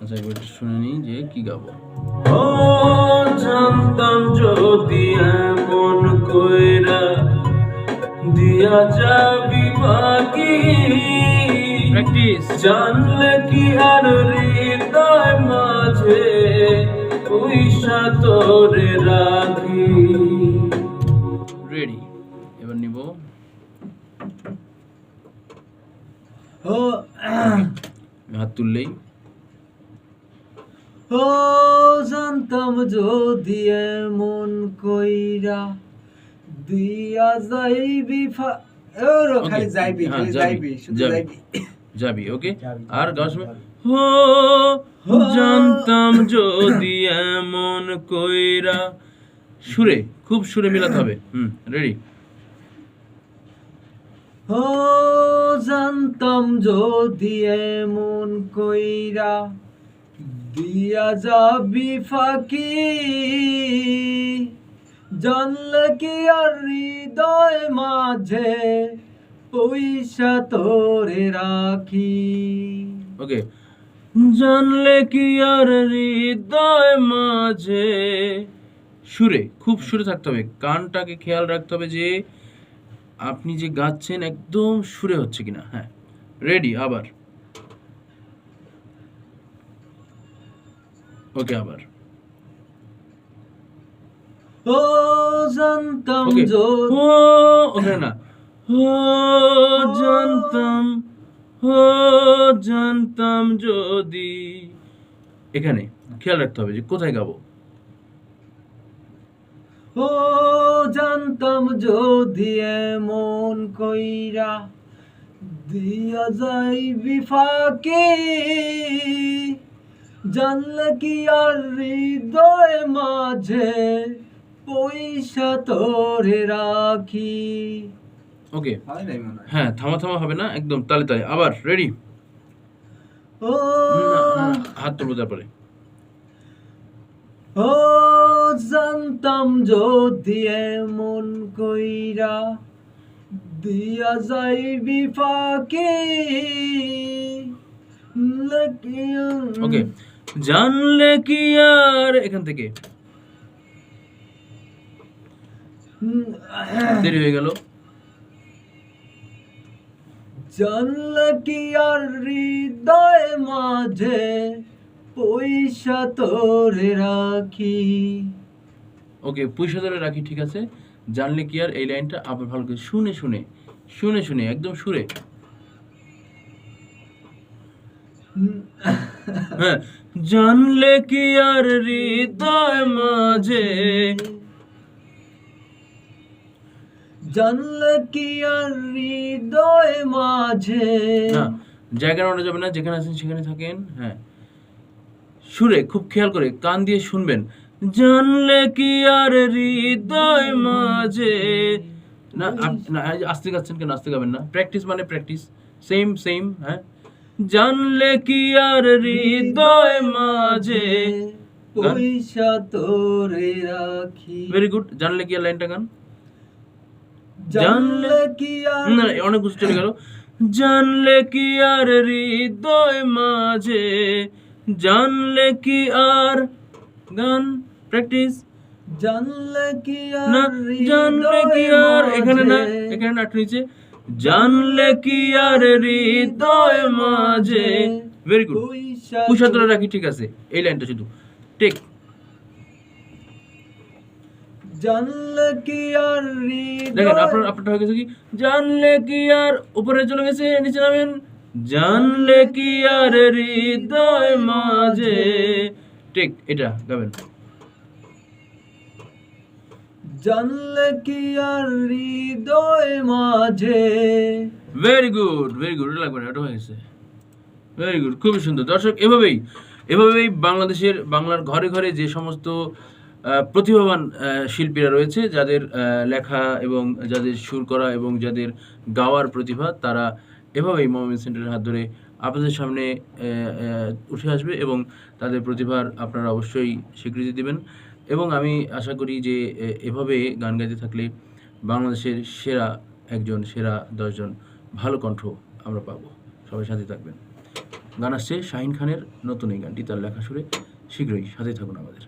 আচ্ছা এবার একটু শুনে নিই যে কি গাবো। ও জানতাম যদি এমন কইরা দিয়া যাবি বাকি। প্র্যাকটিস জানলে কি আর হৃদয় মাঝে পয়সা তোরে রাখি। রেডি এবার নিব। ও হাত তুললেই। ও জানতাম যদি এমন কইরা দিয়া যাইবি ফা ওর Okay, খালি যাইবি খালি যাইবি শুধু যাইবি। যাবি ওকে আর গাওয়ার হো জানতাম যদি এমন কইরা। সুরে খুব সুরে মিলাতে হবে। হুম রেডি ও জানতাম যদি এমন কইরা দিয়া যাবি ফাঁকি। জানলে কি আর হৃদয় মাঝে পয়সা তোরে রাখি? ওকে জানলে কি আর হৃদয় মাঝে? সুরে খুব সুরে থাকতে হবে। কানটাকে খেয়াল রাখতে হবে যে আপনি যে গাচ্ছেন একদম সুরে হচ্ছে কিনা। হ্যাঁ রেডি আবার। ওকে আবার। ও জানতাম ওকে। ও ওখানে না। ও জানতাম ও জানতাম যদি এখানে খেয়াল রাখতে হবে যে কোথায় গাবো। ও জানতাম যদি এমন কইরা দিয়া যাইবি ফাঁকি জানলে কি আর হৃদয় মাঝে পয়সা তোরে রাখি। ওকে হয় নাই মনে হয়? হ্যাঁ থামা থামা হবে না একদম তালে তালে। আবার রেডি ও হাত তুলবো তারপরে। ও জানতাম যদি এমন কইরা দিয়া যাইবি ফাঁকি। ওকে জানলে কি আর? এখান থেকে। দেরি হয়ে গেল। জানলে কি আর হৃদয় মাঝে পয়সা তোরে রাখি? ওকে পয়সা ধরে রাখি ঠিক আছে। জানলে কি আর? এই লাইনটা আবার ভালো করে শুনে শুনে শুনে শুনে একদম সুরে। জানলে কি আর হৃদয় মাঝে? জানলে কি আর হৃদয় মাঝে? জায়গা নোটা যাবে না যেখানে আছেন সেখানে থাকেন হ্যাঁ। সুরে খুব খেয়াল করে কান দিয়ে শুনবেন। জানলে কি আর হৃদয় মাঝে? না আস্তে গাচ্ছেন কেন? আস্তে গাবেন না। প্র্যাকটিস মানে প্র্যাকটিস সেম সেম হ্যাঁ। জানলে কি আর হৃদয় মাঝে? পয়সা তোরে রাখি। ভেরি গুড জানলে কি আর লাইনটা গান? জানলে কি আর না অনেক কিছু চলে গেল। জানলে কি আর হৃদয় মাঝে? জানলে কি আর গান? প্র্যাকটিস জানলে কি না আর জানলে কি আর এখানে না এখানে না নিচে। জানলে কি আর হৃদয় মাঝে? ভেরি গুড পয়সা রাখি ঠিক আছে। এই লাইনটা শুধু। টেক জানলে কি আর দেখেন আপনার আপনারটা হয়ে গেছে কি? জানলে কি আর উপরে চলে গেছে নিচে নামেন। জানলে কি আর হৃদয় মাঝে? ঠিক এটা গাবেন। জানলে কি আর হৃদয় মাঝে? ভেরি গুড ভেরি গুড লাগবে না, এটা হয়ে গেছে। ভেরি গুড খুবই সুন্দর। দর্শক, এভাবেই এভাবেই বাংলাদেশের, বাংলার ঘরে ঘরে যে সমস্ত প্রতিভাবান শিল্পীরা রয়েছে, যাদের লেখা এবং যাদের সুর করা এবং যাদের গাওয়ার প্রতিভা, তারা এভাবেই মোহাম্মদ সেন্টারের হাত ধরে আপনাদের সামনে উঠে আসবে এবং তাদের প্রতিভার আপনারা অবশ্যই স্বীকৃতি দিবেন। এবং আমি আশা করি যে এভাবে গান গাইতে থাকলে বাংলাদেশের সেরা একজন, সেরা দশজন ভালো কণ্ঠ আমরা পাব। সবাই সাথে থাকবেন। গান আসছে শাহিন খানের নতুন এই গানটি, তার লেখা সুরে শীঘ্রই সাথে থাকুন আমাদের।